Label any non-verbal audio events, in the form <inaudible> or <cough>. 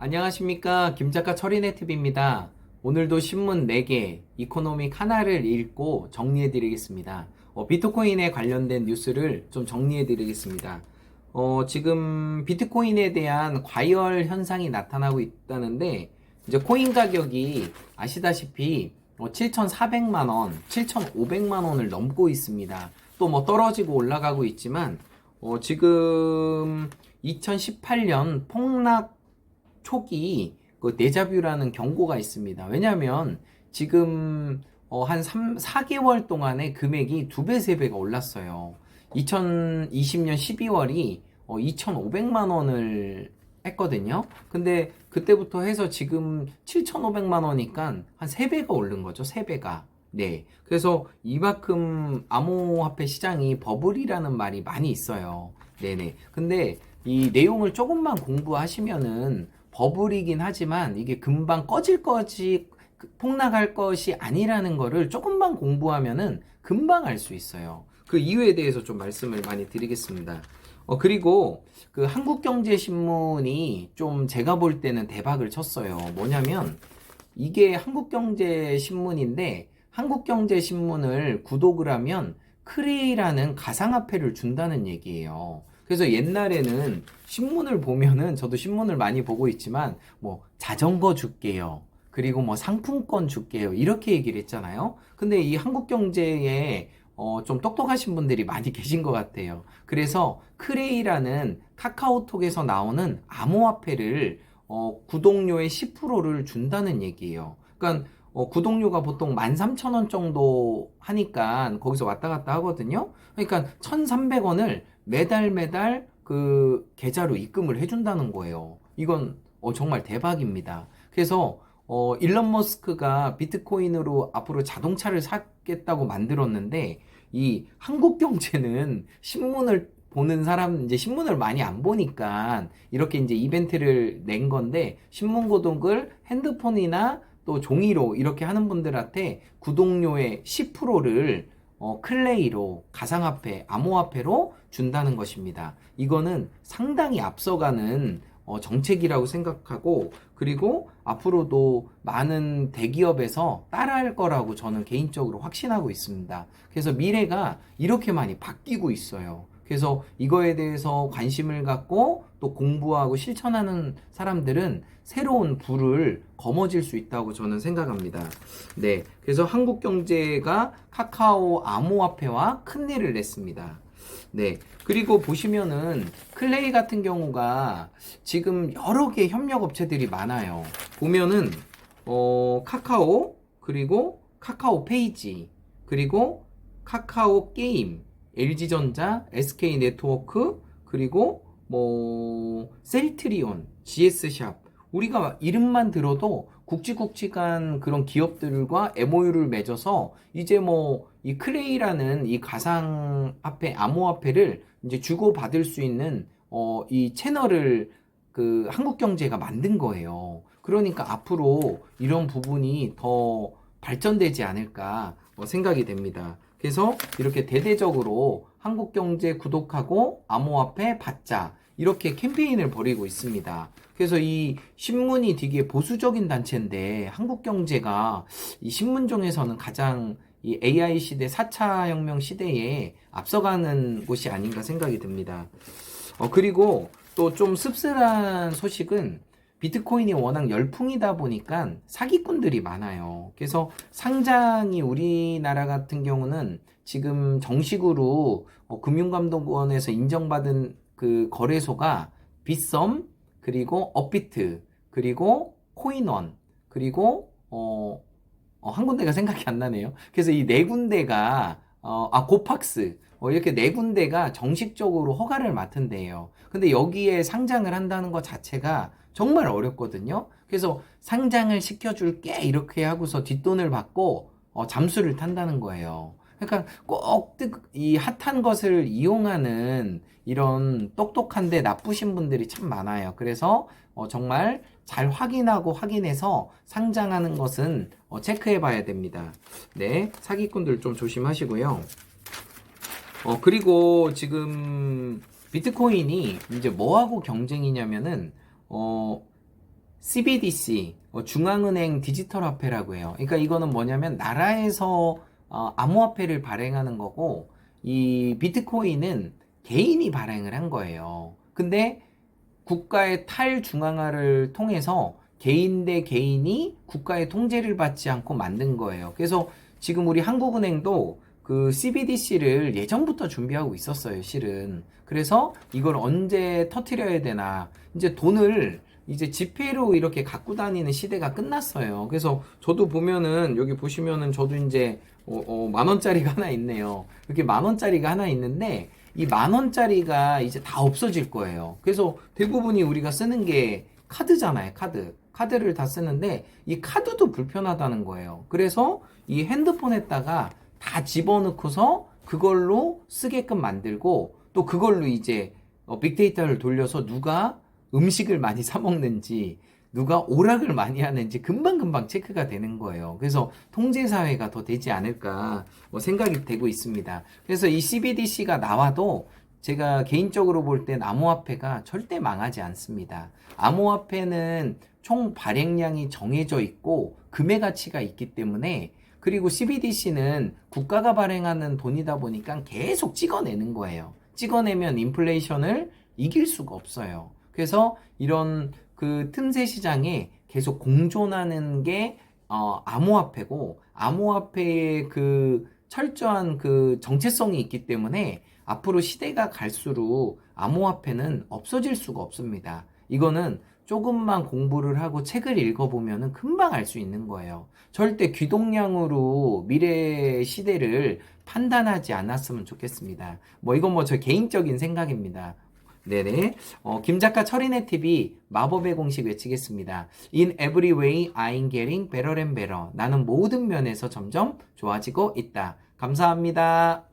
안녕하십니까 김작가 철인의 TV입니다. 오늘도 신문 4개, 이코노믹 하나를 읽고 정리해 드리겠습니다. 어, 비트코인에 관련된 뉴스를 좀 정리해 드리겠습니다. 어, 지금 비트코인에 대한 과열 현상이 나타나고 있다는데 이제 코인 가격이 아시다시피 7,400만 원, 7,500만 원을 넘고 있습니다. 또 뭐 떨어지고 올라가고 있지만 어, 지금 2018년 폭락 초기 그 데자뷰라는 경고가 있습니다. 왜냐하면 지금 어, 한 3, 4개월 동안에 금액이 두 배, 세 배가 올랐어요. 2020년 12월이 어, 2,500만 원을 했거든요. 근데 그때부터 해서 지금 7,500만 원이니까 한 3배가 오른 거죠. 3배가. 네. 그래서 이만큼 암호화폐 시장이 버블이라는 말이 많이 있어요. 네네. 근데 이 내용을 조금만 공부하시면은 버블이긴 하지만 이게 금방 꺼질 것이 그 폭락할 것이 아니라는 거를 조금만 공부하면은 금방 알 수 있어요. 그 이유에 대해서 좀 말씀을 많이 드리겠습니다. 어, 그리고 그 한국경제신문이 좀 제가 볼 때는 대박을 쳤어요. 뭐냐면 이게 한국경제신문인데 한국경제신문을 구독을 하면 크레이라는 가상화폐를 준다는 얘기예요. 그래서 옛날에는 신문을 보면은 저도 신문을 많이 보고 있지만 뭐 자전거 줄게요. 그리고 뭐 상품권 줄게요. 이렇게 얘기를 했잖아요. 근데 이 한국 경제에 어, 좀 똑똑하신 분들이 많이 <laughs> 계신 것 같아요. 그래서 크레이라는 카카오톡에서 나오는 암호화폐를 어, 구독료의 10%를 준다는 얘기예요. 그러니까 어, 구독료가 보통 13,000원 정도 하니까 거기서 왔다 갔다 하거든요. 그러니까 1,300원을 매달 매달 그 계좌로 입금을 해준다는 거예요. 이건 어, 정말 대박입니다. 그래서 어, 일론 머스크가 비트코인으로 앞으로 자동차를 사겠다고 만들었는데 이 한국 경제는 신문을 보는 사람 이제 신문을 많이 안 보니까 이렇게 이제 이벤트를 낸 건데 신문 구독을 핸드폰이나 또 종이로 이렇게 하는 분들한테 구독료의 10%를 어, 클레이로 가상화폐, 암호화폐로 준다는 것입니다. 이거는 상당히 앞서가는 어, 정책이라고 생각하고 그리고 앞으로도 많은 대기업에서 따라할 거라고 저는 개인적으로 확신하고 있습니다. 그래서 미래가 이렇게 많이 바뀌고 있어요. 그래서 이거에 대해서 관심을 갖고 또 공부하고 실천하는 사람들은 새로운 불을 거머쥘 수 있다고 저는 생각합니다. 네. 그래서 한국 경제가 카카오 암호화폐와 큰 일을 냈습니다. 네. 그리고 보시면은 클레이 같은 경우가 지금 여러 개 협력 업체들이 많아요. 보면은 어 카카오 그리고 카카오 페이지 그리고 카카오 게임 LG전자, SK네트워크, 그리고 뭐 셀트리온, GS샵 우리가 이름만 들어도 굵직굵직한 그런 기업들과 MOU를 맺어서 이제 뭐 이 클레이라는 이 가상화폐, 암호화폐를 이제 주고 받을 수 있는 어 이 채널을 그 한국경제가 만든 거예요. 그러니까 앞으로 이런 부분이 더 발전되지 않을까 어, 생각이 됩니다. 그래서 이렇게 대대적으로 한국경제 구독하고 암호화폐 받자 이렇게 캠페인을 벌이고 있습니다. 그래서 이 신문이 되게 보수적인 단체인데 한국경제가 이 신문종에서는 가장 이 AI 시대 4차 혁명 시대에 앞서가는 곳이 아닌가 생각이 듭니다. 어, 그리고 또 좀 씁쓸한 소식은 비트코인이 워낙 열풍이다 보니까 사기꾼들이 많아요. 그래서 상장이 우리나라 같은 경우는 지금 정식으로 어, 금융감독원에서 인정받은 그 거래소가 빗썸 그리고 업비트 그리고 코인원 그리고 어, 어, 한 군데가 생각이 안 나네요. 그래서 이 네 군데가 어, 아 고팍스 어, 이렇게 네 군데가 정식적으로 허가를 맡은 데예요. 근데 여기에 상장을 한다는 것 자체가 정말 어렵거든요. 그래서 상장을 시켜줄게 이렇게 하고서 뒷돈을 받고 어, 잠수를 탄다는 거예요. 그러니까 꼭 이 핫한 것을 이용하는 이런 똑똑한데 나쁘신 분들이 참 많아요. 그래서 어, 정말 잘 확인하고 확인해서 상장하는 것은 어, 체크해 봐야 됩니다. 네, 사기꾼들 좀 조심하시고요. 어, 그리고 지금 비트코인이 이제 뭐하고 경쟁이냐면은, 어, CBDC, 어, 중앙은행 디지털 화폐라고 해요. 그러니까 이거는 뭐냐면 나라에서 어, 암호화폐를 발행하는 거고 이 비트코인은 개인이 발행을 한 거예요. 근데 국가의 탈중앙화를 통해서 개인 대 개인이 국가의 통제를 받지 않고 만든 거예요. 그래서 지금 우리 한국은행도 그 CBDC를 예전부터 준비하고 있었어요, 실은. 그래서 이걸 언제 터트려야 되나. 이제 돈을 이제 지폐로 이렇게 갖고 다니는 시대가 끝났어요. 그래서 저도 보면은 여기 보시면은 저도 이제 어, 어, 만 원짜리가 하나 있네요. 이렇게 만 원짜리가 하나 있는데 이 만 원짜리가 이제 다 없어질 거예요. 그래서 대부분이 우리가 쓰는 게 카드잖아요, 카드. 카드를 다 쓰는데 이 카드도 불편하다는 거예요. 그래서 이 핸드폰에다가 다 집어넣고서 그걸로 쓰게끔 만들고 또 그걸로 이제 어, 빅데이터를 돌려서 누가 음식을 많이 사 먹는지 누가 오락을 많이 하는지 금방금방 체크가 되는 거예요. 그래서 통제사회가 더 되지 않을까 뭐 생각이 되고 있습니다. 그래서 이 CBDC가 나와도 제가 개인적으로 볼 땐 암호화폐가 절대 망하지 않습니다. 암호화폐는 총 발행량이 정해져 있고 금의 가치가 있기 때문에 그리고 CBDC는 국가가 발행하는 돈이다 보니까 계속 찍어내는 거예요. 찍어내면 인플레이션을 이길 수가 없어요. 그래서 이런 그 틈새 시장에 계속 공존하는 게 어, 암호화폐고 암호화폐의 그 철저한 그 정체성이 있기 때문에 앞으로 시대가 갈수록 암호화폐는 없어질 수가 없습니다. 이거는 조금만 공부를 하고 책을 읽어보면 금방 알 수 있는 거예요. 절대 귀동량으로 미래 시대를 판단하지 않았으면 좋겠습니다. 뭐 이건 뭐 저 개인적인 생각입니다. 네네. 어, 김 작가 철인의 TV 마법의 공식 외치겠습니다. In every way, I'm getting better and better. 나는 모든 면에서 점점 좋아지고 있다. 감사합니다.